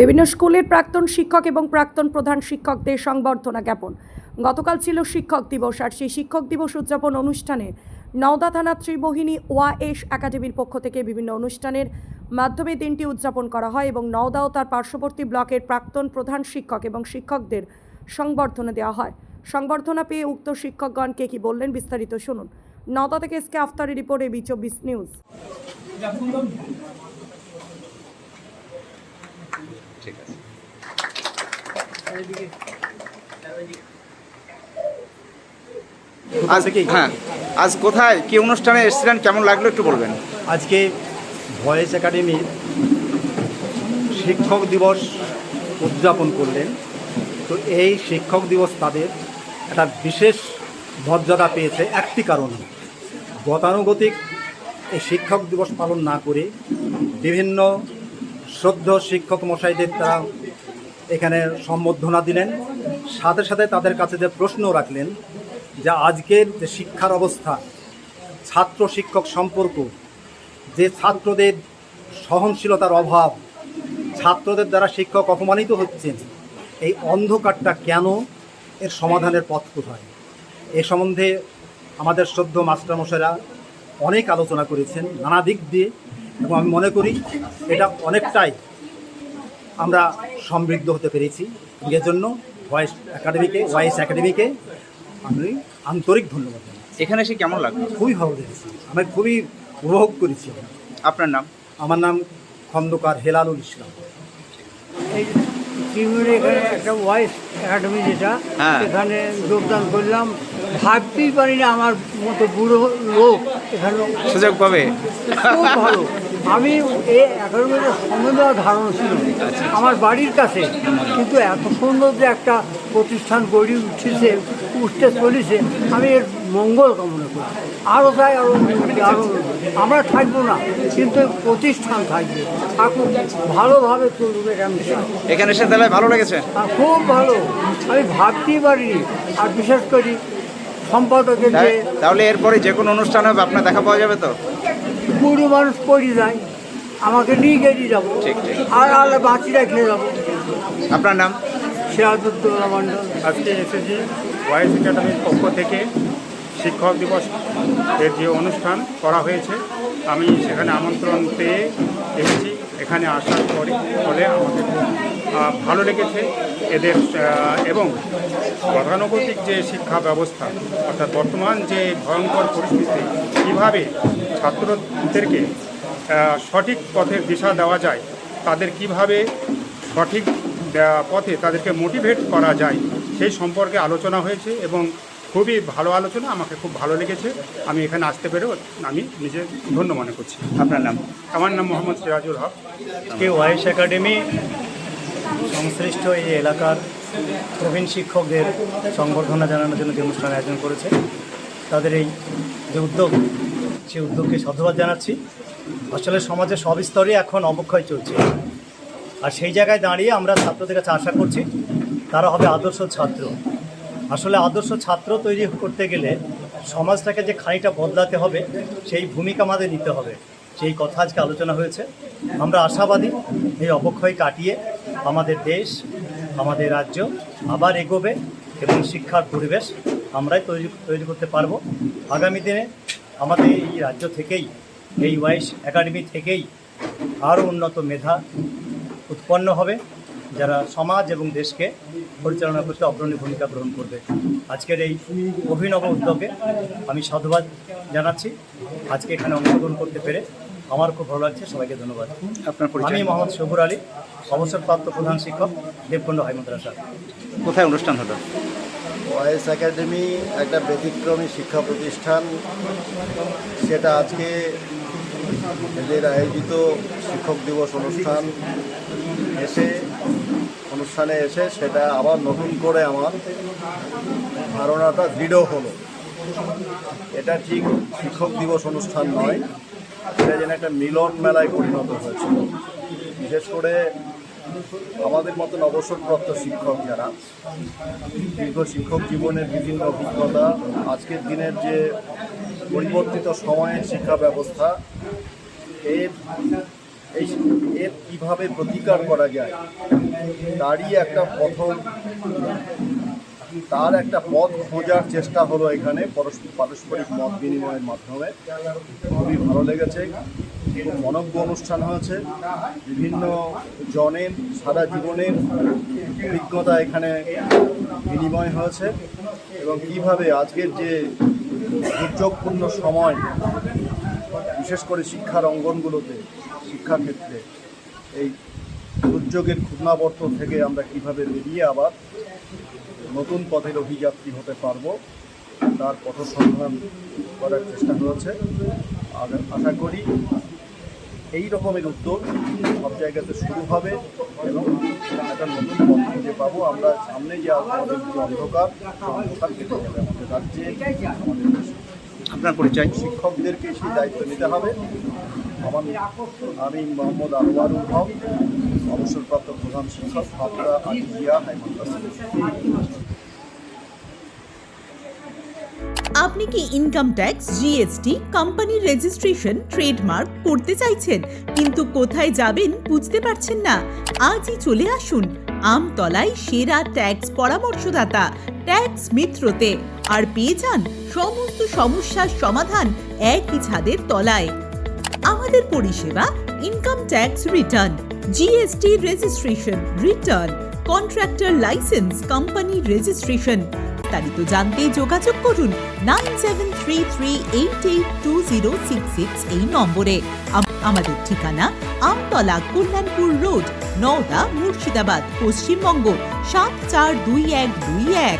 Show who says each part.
Speaker 1: বিভিন্ন স্কুলের প্রাক্তন শিক্ষক এবং প্রাক্তন প্রধান শিক্ষকদের সংবর্ধনা জ্ঞাপন। গতকাল ছিল শিক্ষক দিবস আর সেই শিক্ষক দিবস উদযাপন অনুষ্ঠানে নওদা থানা ত্রিমোহিনী ওয়াএস একাডেমির পক্ষ থেকে বিভিন্ন অনুষ্ঠানের মাধ্যমে দিনটি উদযাপন করা হয় এবং নওদা ও তার পার্শ্ববর্তী ব্লকের প্রাক্তন প্রধান শিক্ষক এবং শিক্ষকদের সংবর্ধনা দেওয়া হয়। সংবর্ধনা পেয়ে উক্ত শিক্ষকগণকে কি বললেন বিস্তারিত শুনুন। নওদা থেকে এসকে আফতারি রিপোর্ট এবি চব্বিশ নিউজ।
Speaker 2: ঠিক আছে। আজ হ্যাঁ আজ কোথায় কি অনুষ্ঠানে এসেছিলেন কেমন লাগল একটু বলবেন?
Speaker 3: আজকে ভয়েস একাডেমির শিক্ষক দিবস উদযাপন করলেন। তো এই শিক্ষক দিবস তাদের একটা বিশেষ মর্যাদা পেয়েছে একটি কারণে। গতানুগতিক এই শিক্ষক দিবস পালন না করে বিভিন্ন শ্রদ্ধ শিক্ষক মশাইদের তারা এখানে সম্বর্ধনা দিলেন। সাথে সাথে তাদের কাছে যে প্রশ্ন রাখলেন, যে আজকের যে শিক্ষার অবস্থা, ছাত্র শিক্ষক সম্পর্ক, যে ছাত্রদের সহনশীলতার অভাব, ছাত্রদের দ্বারা শিক্ষক অপমানিত হচ্ছেন, এই অন্ধকারটা কেন? এর সমাধানের পথ কোথায়? এ সম্বন্ধে আমাদের শ্রদ্ধ মাস্টারমশাইরা অনেক আলোচনা করেছেন, নানা দিক দিয়ে এবং আমি মনে করি এটা অনেকটাই আমরা সমৃদ্ধ হতে পেরেছি। এর জন্য ভয়েস একাডেমিকে ভয়েস একাডেমিকে আমি আন্তরিক ধন্যবাদ
Speaker 2: এখানে এসে কেমন লাগল?
Speaker 3: খুবই ভালো লেগেছে। আমি খুবই উপভোগ করেছি
Speaker 2: আপনার নাম?
Speaker 3: আমার নাম খন্দকার হেলালুল ইসলাম।
Speaker 4: এই এখানে একটা ভয়েস একাডেমি যেটা
Speaker 2: হ্যাঁ।
Speaker 4: এখানে যোগদান করলাম। ভাবতেই পারি না আমার মতো বুড়ো লোক এখানে
Speaker 2: সুযোগ পাবে।
Speaker 4: খুব ভালো। আমি এই একাডেমিটা সম্বন্ধে আমার ধারণা ছিল আমার বাড়ির কাছে। কিন্তু এত সুন্দর যে একটা প্রতিষ্ঠান গড়ে উঠেছে উঠতে চলেছে আমি এর মঙ্গল কামনা করি। আরও চাই আরও আরও আমরা থাকব না কিন্তু প্রতিষ্ঠান থাকবে। থাকুক ভালোভাবে চলবে চাই।
Speaker 2: এখানে এসে তাহলে ভালো লেগেছে?
Speaker 4: খুব ভালো। আমি ভাবতেই পারিনি আর বিশেষ করি সম্পাদকের যে
Speaker 2: তাহলে এরপরে যে কোনো অনুষ্ঠানে হবে আপনার দেখা পাওয়া যাবে তো?
Speaker 4: বুড়ি মানুষ পড়ি যায় আমাকে নিয়ে গেড়িয়ে যাব। আর আল্লাহ বাঁচি রেখে যাব।
Speaker 2: আপনার নাম?
Speaker 4: সিরাজউদ্দৌলা মণ্ডল।
Speaker 5: আজকে এসেছি ওয়াইস একাডেমির পক্ষ থেকে শিক্ষক দিবস। এর যে অনুষ্ঠান করা হয়েছে আমি সেখানে আমন্ত্রণ পেয়ে এসেছি। এখানে আসার পরে ফলে আমাকে ভালো লেগেছে এদের এবং গতানুগতিক যে শিক্ষা ব্যবস্থা, অর্থাৎ বর্তমান যে ভয়ঙ্কর পরিস্থিতি, কীভাবে ছাত্রদেরকে সঠিক পথের দিশা দেওয়া যায়, তাদের কীভাবে সঠিক পথে তাদেরকে মোটিভেট করা যায়, সেই সম্পর্কে আলোচনা হয়েছে এবং খুবই ভালো আলোচনা, আমাকে খুব ভালো লেগেছে। আমি এখানে আসতে পেরেও আমি নিজে ধন্য মনে করছি।
Speaker 2: আপনার নাম?
Speaker 5: আমার নাম মোহাম্মদ সিরাজুল হক।
Speaker 3: কে ওয়াইস একাডেমি সংশ্লিষ্ট এই এলাকার প্রবীণ শিক্ষকদের সংবর্ধনা জানানোর জন্য যে অনুষ্ঠান আয়োজন করেছে, তাদের এই যে উদ্যোগ, সেই উদ্যোগকে সাধুবাদ জানাচ্ছি। আসলে সমাজের সব স্তরে এখন অবক্ষয় চলছে। আর সেই জায়গায় দাঁড়িয়ে আমরা ছাত্রদের কাছে আশা করছি, তারা হবে আদর্শ ছাত্র। আসলে আদর্শ ছাত্র তৈরি করতে গেলে সমাজটাকে যে খানিকটা বদলাতে হবে, সেই ভূমিকা আমাদের নিতে হবে। সেই কথা আজকে আলোচনা হয়েছে। আমরা আশাবাদী এই অবক্ষয় কাটিয়ে আমাদের দেশ, আমাদের রাজ্য আবার এগোবে এবং শিক্ষার পরিবেশ আমরাই তৈরি তৈরি করতে পারব। আগামী দিনে আমাদের এই রাজ্য থেকেই, এই ওয়াইস একাডেমি থেকেই আরও উন্নত মেধা উৎপন্ন হবে, যারা সমাজ এবং দেশকে পরিচালনা করতে অগ্রণী ভূমিকা গ্রহণ করবে। আজকের এই অভিনব উদ্যোগে আমি সাধুবাদ জানাচ্ছি। আজকে এখানে অংশগ্রহণ করতে পেরে আমার খুব ভালো লাগছে সবাইকে ধন্যবাদ।
Speaker 2: আপনার
Speaker 3: আমি মোহাম্মদ শহুর আলী অবসরপ্রাপ্ত প্রধান শিক্ষক দেবকুণ্ড হাই মাদ্রাসা।
Speaker 2: কোথায় অনুষ্ঠান হলো?
Speaker 6: ওয়াইস একাডেমি একটা ব্যতিক্রমী শিক্ষা প্রতিষ্ঠান। সেটা আজকে এদের আয়োজিত শিক্ষক দিবস অনুষ্ঠান এসে অনুষ্ঠানে এসে সেটা আবার নতুন করে আমার ধারণাটা দৃঢ় হলো। এটা ঠিক শিক্ষক দিবস অনুষ্ঠান নয়। এটা যেন একটা মিলন মেলায় পরিণত হয়েছিল বিশেষ করে আমাদের মতন অবসরপ্রাপ্ত শিক্ষক যারা, দীর্ঘ শিক্ষক জীবনের বিভিন্ন অভিজ্ঞতা, আজকের দিনের যে পরিবর্তিত সময়ের শিক্ষা ব্যবস্থা, এর এই এর কীভাবে প্রতিকার করা যায়, তারই একটা প্রথম তার একটা পথ খোঁজার চেষ্টা হলো এখানে পরস্পর পারস্পরিক মত বিনিময়ের মাধ্যমে। খুবই ভালো লেগেছে মনজ্ঞ অনুষ্ঠান হয়েছে। বিভিন্ন জনের, সারা জীবনের অভিজ্ঞতা এখানে বিনিময় হয়েছে এবং কীভাবে আজকের যে দুর্যোগপূর্ণ সময়, বিশেষ করে শিক্ষার অঙ্গনগুলোতে, শিক্ষাক্ষেত্রে, এই দুর্যোগের ক্ষুদ্রাবর্তন থেকে আমরা কীভাবে বেরিয়ে আবার নতুন পথের অভিযাত্রী হতে পারব। তার পথ সন্ধান করার চেষ্টা আর আশা করি এই রকমের উদ্যোগ সব জায়গাতে শুরু হবে এবং একটা নতুন পথ খুঁজে পাবো। আমরা সামনে যে আমাদের যে অন্ধকার অন্ধকার কেটে যাবে আমাদের রাজ্যে আমাদের
Speaker 2: আপনার পরিচয়?
Speaker 6: শিক্ষকদেরকে সেই দায়িত্ব নিতে হবে। আমার আমি মোহাম্মদ আনোয়ারুল হক। অবসরপ্রাপ্ত প্রধান শিক্ষক আজিজিয়া হাইমান্দাস
Speaker 7: আপনি কি ইনকাম ট্যাক্স জিএসটি কোম্পানির রেজিস্ট্রেশন ট্রেডমার্ক করতে চাইছেন, কিন্তু কোথায় যাবেন বুঝতে পারছেন না? আজই চলে আসুন আমতলায় সেরা ট্যাক্স পরামর্শদাতা ট্যাক্স মিত্রতে, আর পেয়ে যান সমস্ত সমস্যার সমাধান একই ছাদের তলায়। আমাদের পরিষেবা income tax return GST registration return contractor licence company registration বিস্তারিত জানতে যোগাযোগ করুন nine seven three three eight eight two zero six six এই নম্বরে। আম- আমাদের ঠিকানা আমতলা কল্যাণপুর রোড, নওদা মুর্শিদাবাদ, পশ্চিমবঙ্গ, সাত চার দুই এক দুই এক।